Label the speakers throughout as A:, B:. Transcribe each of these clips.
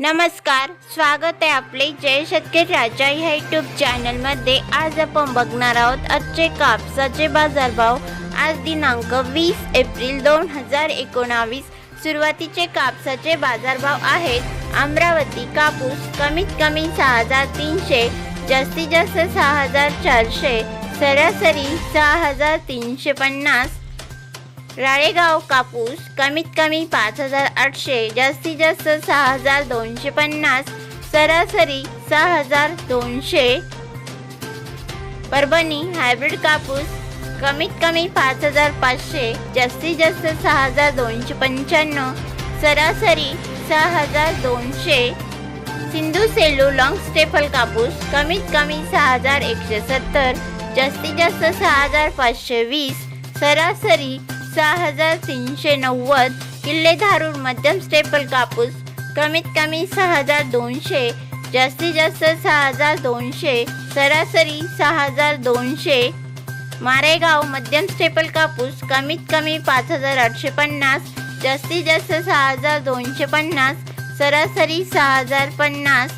A: नमस्कार स्वागत आहे आपले जय शेतकरी राजा ह्या युट्यूब चॅनलमध्ये आज आपण बघणार आहोत आजचे कापसाचे बाजारभाव. आज दिनांक वीस एप्रिल दोन हजार एकोणावीस. सुरुवातीचे कापसाचे बाजारभाव आहेत अमरावती कापूस कमीत कमी सहा हजार तीनशे जास्तीत जास्त सहा हजार चारशे सरासरी सहा हजार तीनशे पन्नास. राळेगाव कापूस कमीत कमी पाच हजार आठशे जास्तीत जास्त सहा हजार दोनशे पन्नास सरासरी सहा हजार दोनशे. परभणी हायब्रिड कापूस कमीत कमी पाच हजार पाचशे जास्तीत जास्त सहा हजार दोनशे पंच्याण्णव सरासरी सहा हजार दोनशे. सिंधू सेलू लॉंग स्टेपल कापूस कमीत कमी सहा हजार एकशे सत्तर जास्तीत जास्त सहा हजार पाचशे वीस सरासरी सहा हजार तीनशे नव्वद किल्ले धारूर मध्यम स्टेपल कापूस कमीत कमी सहा हजार दोनशे जास्तीत जास्त सहा हजार दोनशे सरासरी सहा हजार दोनशे. मारेगाव मध्यम स्टेपल कापूस कमीत कमी पाच हजार आठशे पन्नास जास्तीत जास्त सहा हजार दोनशे पन्नास सरासरी सहा हजार पन्नास.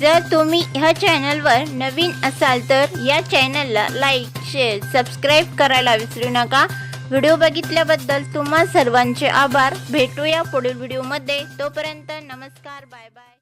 A: जर तुम्ही ह्या चॅनलवर नवीन असाल तर या चॅनलला लाईक शेअर सबस्क्राईब करायला विसरू नका. व्हिडिओ बघितल्याबद्दल तुम्हा सर्वांचे आभार. भेटूया पुढील व्हिडिओमध्ये. तोपर्यंत नमस्कार बाय बाय